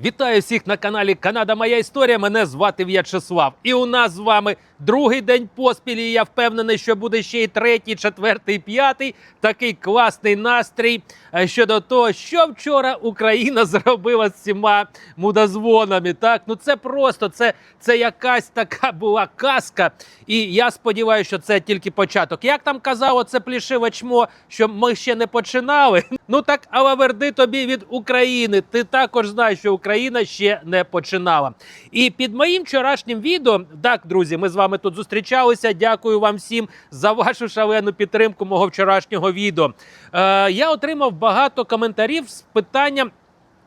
Вітаю всіх на каналі Канада Моя Історія. Мене звати В'ячеслав. І у нас з вами другий день поспіль. І я впевнений, що буде ще й третій, четвертий, п'ятий. Такий класний настрій е, щодо того, що вчора Україна зробила з цими мудозвонами. Так, ну це просто це, це якась така була казка. І я сподіваюся, що це тільки початок. Як там казало це плішиве чмо, що ми ще не починали. Ну так, але верди тобі від України. Ти також знаєш, що Україна ще не починала. І під моїм вчорашнім відео, так, друзі, ми з вами тут зустрічалися. Дякую вам всім за вашу шалену підтримку мого вчорашнього відео. Е, я отримав багато коментарів з питанням.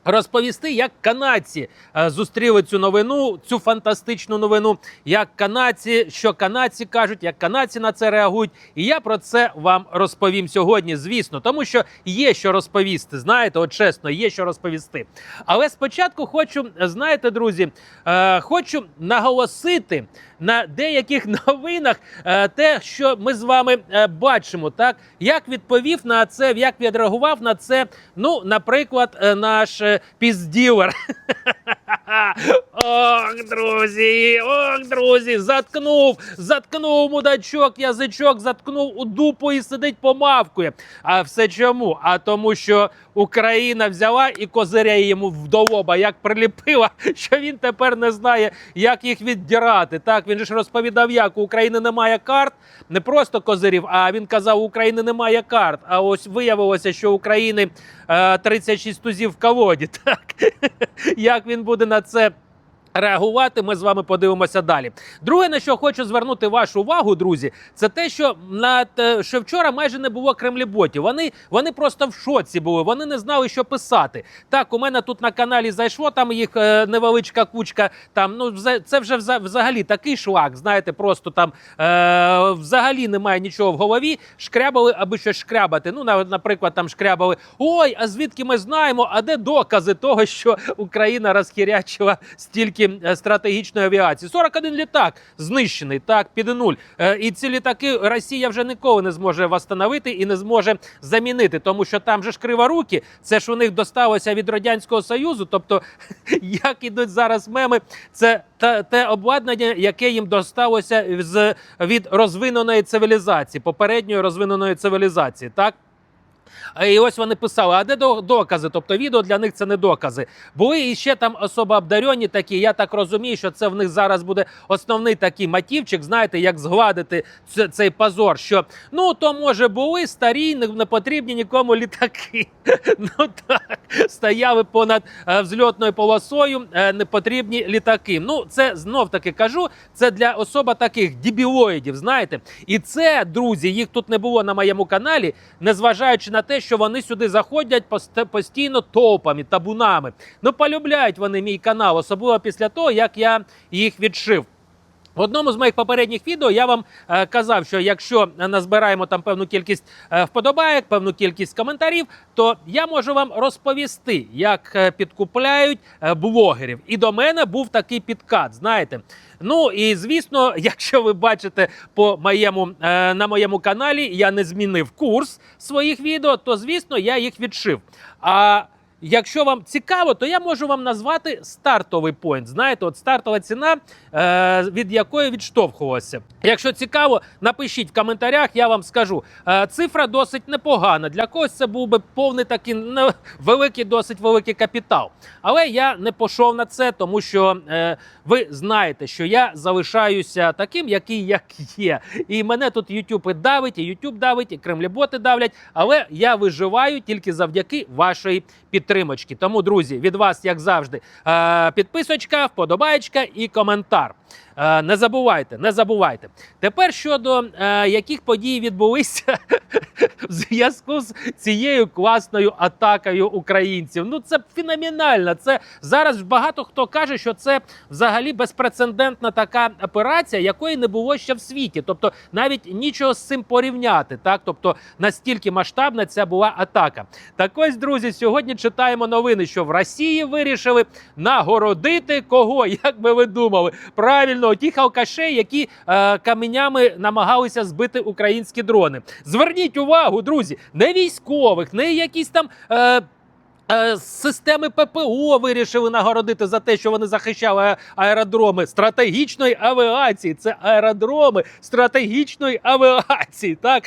Розповісти, як канадці е, зустріли цю новину, цю фантастичну новину, як канадці, що канадці кажуть, як канадці на це реагують. І я про це вам розповім сьогодні, звісно, тому що є що розповісти. Знаєте, от чесно, є що розповісти. Але спочатку хочу, знаєте, друзі, е, хочу наголосити на деяких новинах е, те, що ми з вами бачимо, так як відповів на це, як відреагував на це. Ну, наприклад, е, наш пізділер. Ох, друзі, ох, друзі, заткнув, заткнув мудачок, язичок, заткнув у дупу і сидить помавкує. А все чому? А тому, що Україна взяла і козиряє йому вдолоба, як приліпила, що він тепер не знає, як їх віддирати. Так він ж розповідав, як у України немає карт, не просто козирів, а він казав, у України немає карт. А ось виявилося, що України е, 36 тузів в колоді. Так як він буде на це? Реагувати ми з вами подивимося далі. Друге, на що хочу звернути вашу увагу, друзі, це те, що на те, що вчора майже не було кремліботів. Вони вони просто в шоці були. Вони не знали, що писати. Так, у мене тут на каналі зайшло там їх е, невеличка кучка. Там ну це вже взагалі такий шлак. Знаєте, просто там е, взагалі немає нічого в голові. Шкрябали, аби щось шкрябати. Ну, на- наприклад, там шкрябали. Ой, а звідки ми знаємо? А де докази того, що Україна розхірячила стільки е, стратегічної авіації? 41 літак знищений, так, під нуль. Е, І ці літаки Росія вже ніколи не зможе восстановити і не зможе замінити, тому що там же ж криворуки, це ж у них досталося від радянського союзу. Тобто, як ідуть зараз меми, це те, те обладнання, яке їм досталося з від розвиненої цивілізації, попередньої розвиненої цивілізації, так. А І ось вони писали, а де докази? Тобто відео для них це не докази. Були і ще там особо обдарені такі. Я так розумію, що це в них зараз буде основний такий мотивчик, знаєте, як згладити цей позор. Що ну то може були старі, не, не потрібні нікому літаки. Ну так, стояли понад е, взльотною полосою е, непотрібні літаки. Ну, це знов таки кажу. Це для особа таких дібілоїдів, знаєте. І це, друзі, їх тут не було на моєму каналі, незважаючи на те, що вони сюди заходять пост- постійно топами, табунами. Ну, полюбляють вони мій канал, особливо після того, як я їх відшив. В одному з моїх попередніх відео я вам е, казав, що якщо назбираємо там певну кількість е, вподобаєк, певну кількість коментарів, то я можу вам розповісти, як е, підкупляють е, блогерів. І до мене був такий підкат. Знаєте, ну і звісно, якщо ви бачите по моєму е, на моєму каналі, я не змінив курс своїх відео, то звісно я їх відшив. А Якщо вам цікаво, то я можу вам назвати стартовий поінт. Знаєте, от стартова ціна, е, від якої відштовхувалося. Якщо цікаво, напишіть в коментарях, я вам скажу. Е, цифра досить непогана. Для когось це був би повний такий не, великий, досить великий капітал. Але я не пішов на це, тому що е, ви знаєте, що я залишаюся таким, який як є. І мене тут YouTube і давить, і YouTube давить, і кремліботи давлять. Але я виживаю тільки завдяки вашої підтримочки. Тому, друзі, від вас, як завжди, е, підписочка, вподобайка і коментар. Е, Не забувайте, не забувайте. Тепер щодо е, яких подій відбулися в зв'язку з цією класною атакою українців. Ну це феноменально. Це зараз багато хто каже, що це взагалі безпрецедентна така операція, якої не було ще в світі. Тобто навіть нічого з цим порівняти. Так, тобто настільки масштабна ця була атака. Так ось, друзі, сьогодні читаємо новини, що в Росії вирішили нагородити кого, як би ви думали, правильно, тих алкашей, які е, каменями намагалися збити українські дрони. Зверніть увагу, друзі, не військових, не якісь там. Е, Е, Системи ППО вирішили нагородити за те, що вони захищали аеродроми стратегічної авіації. Це аеродроми стратегічної авіації. Так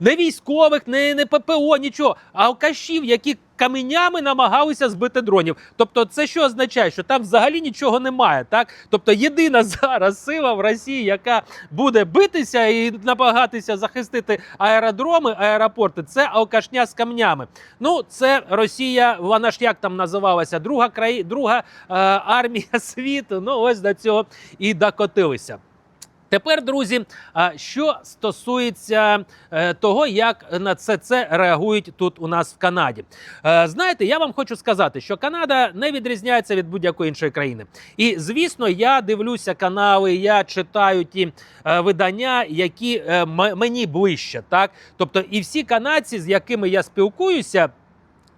не військових, не, не ППО, нічого, а алкашів, які каменями намагалися збити дронів. Тобто, це що означає, що там взагалі нічого немає. Так, тобто, єдина зараз сила в Росії, яка буде битися і намагатися захистити аеродроми, аеропорти, це алкашня з камнями. Ну, це Росія, вона ж як там називалася, друга краї, друга е, армія світу. Ну ось до цього і докотилися. Тепер, друзі, що стосується е, того, як на це це реагують тут у нас в Канаді. Е, Знаєте, я вам хочу сказати, що Канада не відрізняється від будь-якої іншої країни. І звісно, я дивлюся канали, я читаю ті е, видання, які мені ближче. Так, тобто, і всі канадці, з якими я спілкуюся.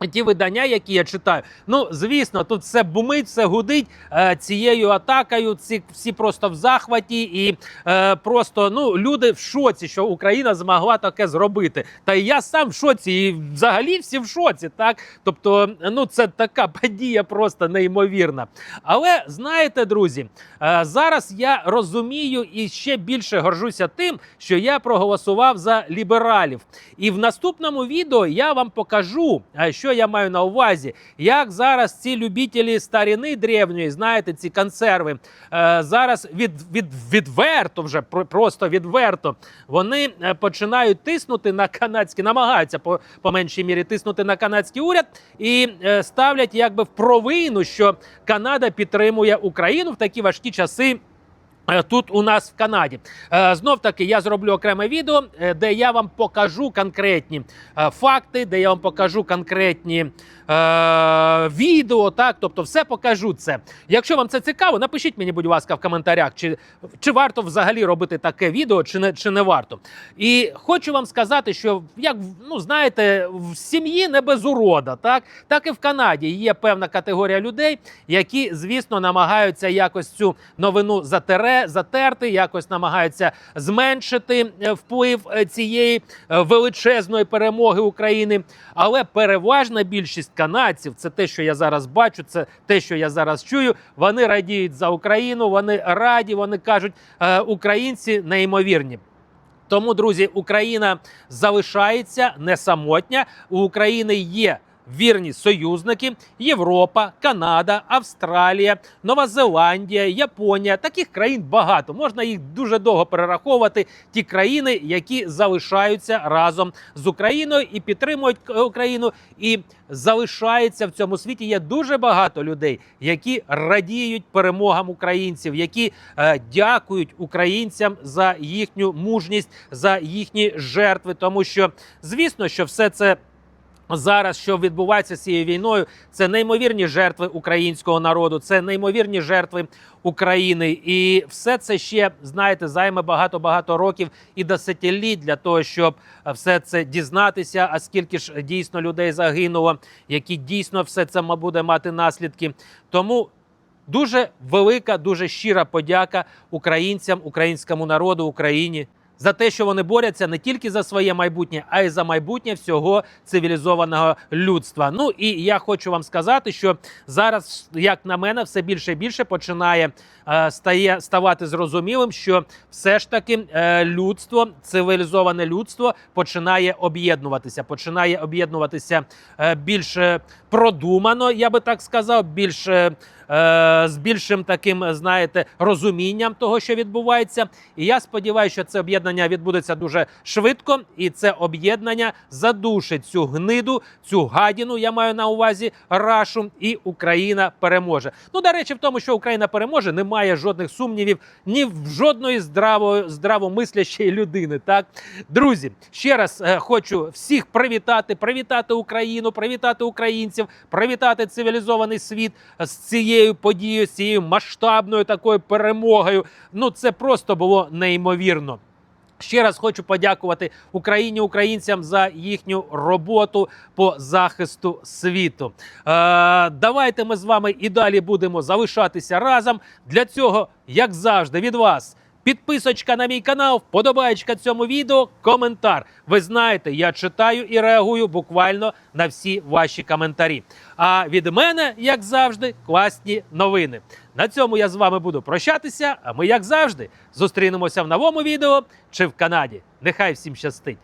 Ті видання, які я читаю, ну звісно, тут все бумить, все гудить е, цією атакою. Ці всі просто в захваті, і е, просто ну люди в шоці, що Україна змогла таке зробити. Та і я сам в шоці, і взагалі всі в шоці. Так, тобто, ну це така подія просто неймовірна. Але знаєте, друзі, е, зараз я розумію і ще більше горжуся тим, що я проголосував за лібералів. І в наступному відео я вам покажу, е, що я маю на увазі, як зараз ці любителі старіни древньої, знаєте, ці консерви, е, зараз від, від, відверто вже просто відверто вони е, починають тиснути на канадський, намагаються по, по меншій мірі тиснути на канадський уряд і е, ставлять якби в провину, що Канада підтримує Україну в такі важкі часи. Е, Тут у нас в Канаді знов таки я зроблю окреме відео, е, де я вам покажу конкретні е, факти, де я вам покажу конкретні е, відео. Так, тобто, все покажу це. Якщо вам це цікаво, напишіть мені, будь ласка, в коментарях, чи, чи варто взагалі робити таке відео, чи не, чи не варто. І хочу вам сказати, що як ну знаєте, в сім'ї не без урода, так так і в Канаді є певна категорія людей, які, звісно, намагаються якось цю новину затере, затерти, якось намагаються зменшити е, вплив е, цієї е, величезної перемоги України. Але переважна більшість канадців, це те, що я зараз бачу, це те, що я зараз чую. Вони радіють за Україну, вони раді, вони кажуть, українці неймовірні. Тому, друзі, Україна залишається не самотня. У України є вірні союзники: Європа, Канада, Австралія, Нова Зеландія, Японія. Таких країн багато. Можна їх дуже довго перераховувати. Ті країни, які залишаються разом з Україною і підтримують Україну, і залишається в цьому світі. Є дуже багато людей, які радіють перемогам українців, які е, дякують українцям за їхню мужність, за їхні жертви. Тому що, звісно, що все це. Зараз, що відбувається з цією війною, це неймовірні жертви українського народу, це неймовірні жертви України, і все це ще знаєте займе багато багато років і десятиліть для того, щоб е, все це дізнатися. А скільки ж дійсно людей загинуло, які дійсно все це буде мати наслідки. Тому дуже велика, дуже щира подяка українцям, українському народу, Україні. За те, що вони борються не тільки за своє майбутнє, а й за майбутнє всього цивілізованого людства. Ну і я хочу вам сказати, що зараз, як на мене, все більше і більше починає е, стає ставати зрозумілим, що все ж таки е, людство, цивілізоване людство, починає об'єднуватися, починає об'єднуватися е, більш е, продумано, я би так сказав, більш е, е, з більшим таким, знаєте, розумінням того, що відбувається. І я сподіваюся, що це об'єднання відбудеться дуже швидко, і це об'єднання задушить цю гниду, цю гадіну. Я маю на увазі рашу, і Україна переможе. Ну, до речі, в тому, що Україна переможе, немає жодних сумнівів ні в жодної здраво, здравомислящої людини. Так, друзі, ще раз е, хочу всіх привітати, привітати Україну, привітати українців, привітати цивілізований світ з цією подією, з цією масштабною такою перемогою. Ну це просто було неймовірно. Ще раз хочу подякувати Україні, українцям за їхню роботу по захисту світу. Е, давайте ми з вами і далі будемо залишатися разом. Для цього, як завжди, від вас Підписочка на мій канал, вподобаєчка цьому відео, коментар. Ви знаєте, я читаю і реагую буквально на всі ваші коментарі. А від мене, як завжди, класні новини. На цьому я з вами буду прощатися. А ми, як завжди, зустрінемося в новому відео чи в Канаді. Нехай всім щастить!